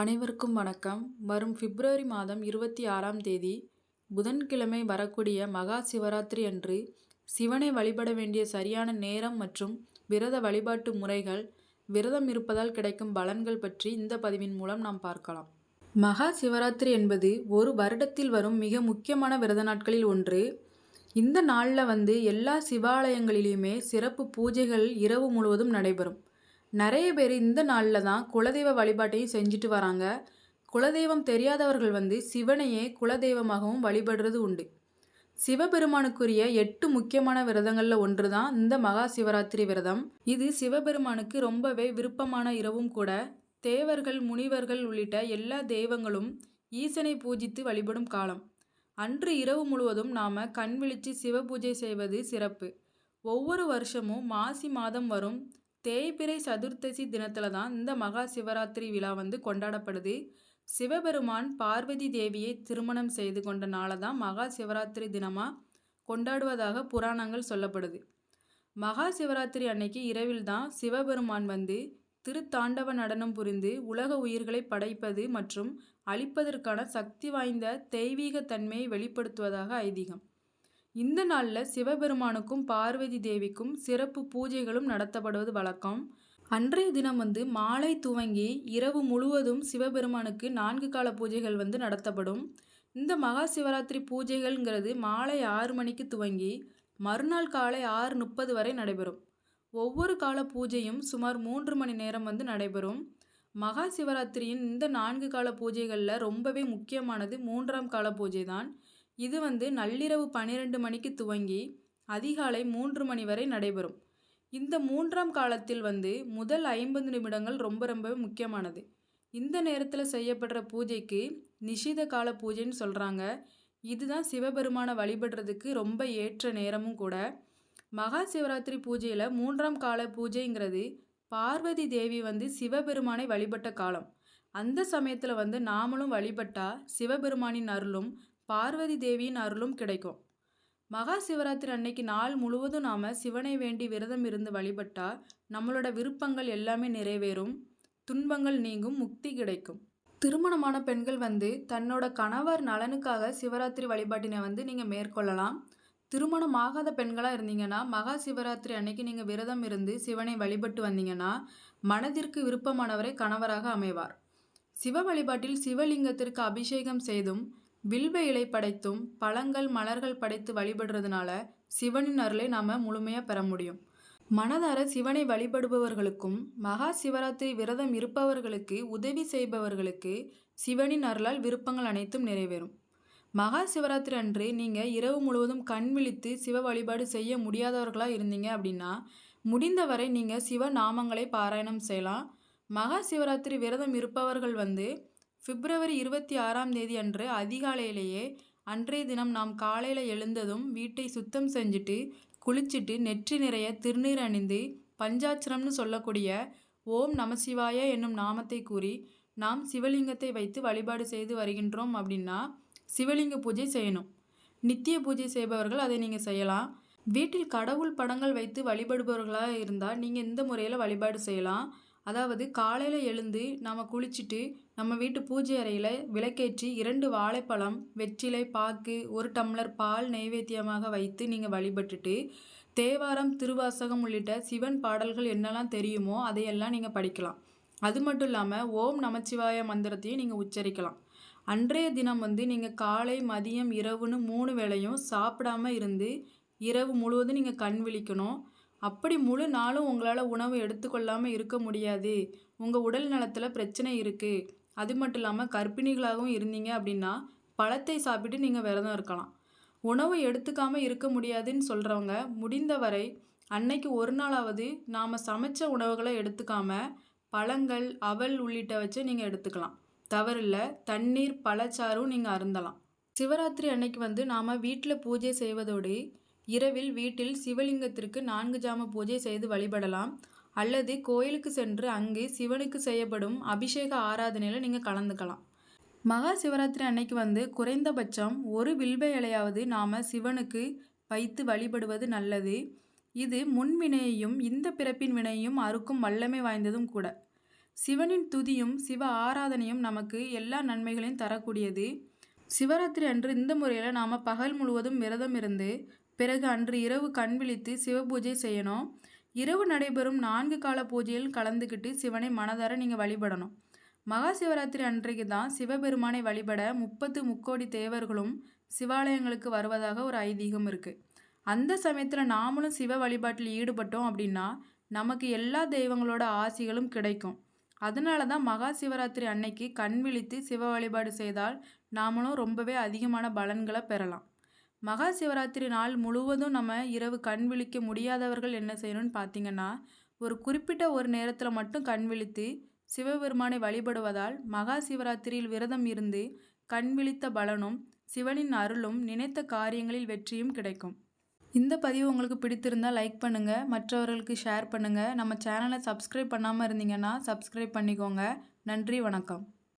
அனைவருக்கும் வணக்கம். வரும் பிப்ரவரி மாதம் இருபத்தி ஆறாம் தேதி புதன்கிழமை வரக்கூடிய மகா சிவராத்திரி அன்று சிவனை வழிபட வேண்டிய சரியான நேரம் மற்றும் விரத வழிபாட்டு முறைகள் விரதம் இருப்பதால் கிடைக்கும் பலன்கள் பற்றி இந்த பதிவின் மூலம் நாம் பார்க்கலாம். மகா சிவராத்திரி என்பது ஒரு வருடத்தில் வரும் மிக முக்கியமான விரத நாட்களில் ஒன்று. இந்த நாளில் வந்து எல்லா சிவாலயங்களிலுமே சிறப்பு பூஜைகள் இரவு முழுவதும் நடைபெறும். நிறைய பேர் இந்த நாளில் தான் குலதெய்வ வழிபாட்டையும் செஞ்சுட்டு வராங்க. குலதெய்வம் தெரியாதவர்கள் வந்து சிவனையே குலதெய்வமாகவும் வழிபடுறது உண்டு. சிவபெருமானுக்குரிய எட்டு முக்கியமான விரதங்களில் ஒன்று தான் இந்த மகா சிவராத்திரி விரதம். இது சிவபெருமானுக்கு ரொம்பவே விருப்பமான இரவும் கூட. தேவர்கள் முனிவர்கள் உள்ளிட்ட எல்லா தெய்வங்களும் ஈசனை பூஜித்து வழிபடும் காலம். அன்று இரவு முழுவதும் நாம் கண் விழித்து சிவ பூஜை செய்வது சிறப்பு. ஒவ்வொரு வருஷமும் மாசி மாதம் வரும். தேய்பிறை சதுர்த்தசி தினத்தில் தான் இந்த மகா சிவராத்திரி விழா வந்து கொண்டாடப்படுது. சிவபெருமான் பார்வதி தேவியை திருமணம் செய்து கொண்ட நாளை தான் மகா சிவராத்திரி தினமாக கொண்டாடுவதாக புராணங்கள் சொல்லப்படுது. மகா சிவராத்திரி அன்னைக்கு இரவில் தான் சிவபெருமான் வந்து திருத்தாண்டவ நடனம் புரிந்து உலக உயிர்களை படைப்பது மற்றும் அழிப்பதற்கான சக்தி வாய்ந்த தெய்வீக தன்மையை வெளிப்படுத்துவதாக ஐதீகம். இந்த நாளில் சிவபெருமானுக்கும் பார்வதி தேவிக்கும் சிறப்பு பூஜைகளும் நடத்தப்படுவது வழக்கம். அன்றைய தினம் வந்து மாலை துவங்கி இரவு முழுவதும் சிவபெருமானுக்கு நான்கு கால பூஜைகள் வந்து நடத்தப்படும். இந்த மகா சிவராத்திரி பூஜைகள்ங்கிறது மாலை ஆறு மணிக்கு துவங்கி மறுநாள் காலை ஆறு முப்பது வரை நடைபெறும். ஒவ்வொரு கால பூஜையும் சுமார் மூன்று மணி நேரம் வந்து நடைபெறும். மகா சிவராத்திரியின் இந்த நான்கு கால பூஜைகளில் ரொம்பவே முக்கியமானது மூன்றாம் கால பூஜை தான் இது வந்து நள்ளிரவு பன்னிரண்டு மணிக்கு துவங்கி அதிகாலை மூன்று மணி வரை நடைபெறும். இந்த மூன்றாம் காலத்தில் வந்து முதல் ஐம்பது நிமிடங்கள் ரொம்ப ரொம்பவே முக்கியமானது. இந்த நேரத்தில் செய்யப்படுற பூஜைக்கு நிஷித கால பூஜைன்னு சொல்கிறாங்க இதுதான் சிவபெருமானை வழிபடுறதுக்கு ரொம்ப ஏற்ற நேரமும் கூட. மகா சிவராத்திரி பூஜையில் மூன்றாம் கால பூஜைங்கிறது பார்வதி தேவி வந்து சிவபெருமானை வழிபட்ட காலம். அந்த சமயத்தில் வந்து நாமளும் வழிபட்டா சிவபெருமானின் அருளும் பார்வதி தேவியின் அருளும் கிடைக்கும். மகா சிவராத்திரி அன்னைக்கு நாள் முழுவதும் நாம் சிவனை வேண்டி விரதம் இருந்து வழிபட்டால் நம்மளோட விருப்பங்கள் எல்லாமே நிறைவேறும். துன்பங்கள் நீங்கும் முக்தி கிடைக்கும். திருமணமான பெண்கள் வந்து தன்னோட கணவர் நலனுக்காக சிவராத்திரி வழிபாட்டினை வந்து நீங்கள் மேற்கொள்ளலாம். திருமணம் ஆகாத பெண்களாக இருந்தீங்கன்னா மகா சிவராத்திரி அன்னைக்கு நீங்கள் விரதம் இருந்து சிவனை வழிபட்டு வந்தீங்கன்னா மனதிற்கு விருப்பமானவரை கணவராக அமைவார். சிவ வழிபாட்டில் சிவலிங்கத்திற்கு அபிஷேகம் செய்தும் வில்வ இலை படைத்தும் பழங்கள் மலர்கள் படைத்து வழிபடுறதுனால சிவனின் அருளை நாம் முழுமையாக பெற முடியும். மனதார சிவனை வழிபடுபவர்களுக்கும் மகா சிவராத்திரி விரதம் இருப்பவர்களுக்கு உதவி செய்பவர்களுக்கு சிவனின் அருளால் விருப்பங்கள் அனைத்தும் நிறைவேறும். மகா சிவராத்திரி அன்று நீங்கள் இரவு முழுவதும் கண் விழித்து சிவ வழிபாடு செய்ய முடியாதவர்களாக இருந்தீங்க அப்படின்னா முடிந்தவரை நீங்கள் சிவ நாமங்களை பாராயணம் செய்யலாம். மகா சிவராத்திரி விரதம் இருப்பவர்கள் வந்து பிப்ரவரி இருபத்தி ஆறாம் தேதி அன்று அதிகாலையிலேயே அன்றைய தினம் நாம் காலையில் எழுந்ததும் வீட்டை சுத்தம் செஞ்சுட்டு குளிச்சுட்டு நெற்றி நிறைய திருநீர் அணிந்து பஞ்சாட்சரம்னு சொல்லக்கூடிய ஓம் நமசிவாய என்னும் நாமத்தை கூறி நாம் சிவலிங்கத்தை வைத்து வழிபாடு செய்து வருகின்றோம் அப்படின்னா சிவலிங்க பூஜை செய்யணும். நித்திய பூஜை செய்பவர்கள் அதை நீங்கள் செய்யலாம். வீட்டில் கடவுள் படங்கள் வைத்து வழிபடுபவர்களாக இருந்தால் நீங்கள் இந்த முறையில் வழிபாடு செய்யலாம். அதாவது காலையில் எழுந்து நம்ம குளிச்சுட்டு நம்ம வீட்டு பூஜை அறையில் விளக்கேற்றி இரண்டு வாழைப்பழம் வெற்றிலை பாக்கு ஒரு டம்ளர் பால் நைவேத்தியமாக வைத்து நீங்கள் வழிபட்டுட்டு தேவாரம் திருவாசகம் உள்ளிட்ட சிவன் பாடல்கள் என்னெல்லாம் தெரியுமோ அதையெல்லாம் நீங்கள் படிக்கலாம். அது மட்டும் இல்லாமல் ஓம் நமச்சிவாய மந்திரத்தையும் நீங்கள் உச்சரிக்கலாம். அன்றைய தினம் வந்து நீங்கள் காலை மதியம் இரவுன்னு மூணு வேளையும் சாப்பிடாம இருந்து இரவு முழுவதும் நீங்கள் கண் விழிக்கணும். அப்படி முழு நாளும் உங்களால் உணவு எடுத்துக்கொள்ளாமல் இருக்க முடியாது. உங்கள் உடல் நலத்தில் பிரச்சனை இருக்குது அது மட்டும் இல்லாமல் கர்ப்பிணிகளாகவும் இருந்தீங்க அப்படின்னா பழத்தை சாப்பிட்டு நீங்கள் விரதம் இருக்கலாம். உணவு எடுத்துக்காமல் இருக்க முடியாதுன்னு சொல்கிறவங்க முடிந்தவரை அன்னைக்கு ஒரு நாளாவது நாம் சமைச்ச உணவுகளை எடுத்துக்காம பழங்கள் அவல் உள்ளிட்ட வச்சு நீங்கள் எடுத்துக்கலாம். தவறில்ல தண்ணீர் பழச்சாரும் நீங்கள் அருந்தலாம். சிவராத்திரி அன்னைக்கு வந்து நாம் வீட்டில் பூஜை செய்வதோடு இரவில் வீட்டில் சிவலிங்கத்திற்கு நான்கு ஜாம பூஜை செய்து வழிபடலாம். அல்லது கோயிலுக்கு சென்று அங்கு சிவனுக்கு செய்யப்படும் அபிஷேக ஆராதனையில் நீங்கள் கலந்துக்கலாம். மகா சிவராத்திரி அன்னைக்கு வந்து குறைந்தபட்சம் ஒரு வில்வ இலையாவது நாம் சிவனுக்கு வைத்து வழிபடுவது நல்லது. இது முன் வினையையும் இந்த பிறப்பின் வினையையும் அறுக்கும் வல்லமை வாய்ந்ததும் கூட. சிவனின் துதியும் சிவ ஆராதனையும் நமக்கு எல்லா நன்மைகளையும் தரக்கூடியது. சிவராத்திரி அன்று இந்த முறையில் நாம் பகல் முழுவதும் விரதம் இருந்து பிறகு அன்று இரவு கண் விழித்து சிவபூஜை செய்யணும். இரவு நடைபெறும் நான்கு கால பூஜையில் கலந்துக்கிட்டு சிவனை மனதார நீங்கள் வழிபடணும். மகா சிவராத்திரி அன்றைக்கு தான் சிவபெருமானை வழிபட முப்பத்து முக்கோடி தேவர்களும் சிவாலயங்களுக்கு வருவதாக ஒரு ஐதீகம் இருக்குது அந்த சமயத்தில் நாமளும் சிவ வழிபாட்டில் ஈடுபட்டோம் அப்படின்னா நமக்கு எல்லா தெய்வங்களோட ஆசிகளும் கிடைக்கும். அதனால தான் மகா சிவராத்திரி அன்னைக்கு கண் விழித்து சிவ வழிபாடு செய்தால் நாமளும் ரொம்பவே அதிகமான பலன்களை பெறலாம். மகா சிவராத்திரி நாள் முழுவதும் நம்ம இரவு கண் விழிக்க முடியாதவர்கள் என்ன செய்யணும்னு பார்த்தீங்கன்னா ஒரு குறிப்பிட்ட ஒரு நேரத்தில் மட்டும் கண் விழித்து சிவபெருமானை வழிபடுவதால் மகா சிவராத்திரியில் விரதம் இருந்து கண் விழித்த பலனும் சிவனின் அருளும் நினைத்த காரியங்களில் வெற்றியும் கிடைக்கும். இந்த பதிவு உங்களுக்கு பிடித்திருந்தால் லைக் பண்ணுங்கள் மற்றவர்களுக்கு ஷேர் பண்ணுங்கள் நம்ம சேனலை சப்ஸ்கிரைப் பண்ணாமல் இருந்தீங்கன்னா சப்ஸ்கிரைப் பண்ணிக்கோங்க. நன்றி வணக்கம்.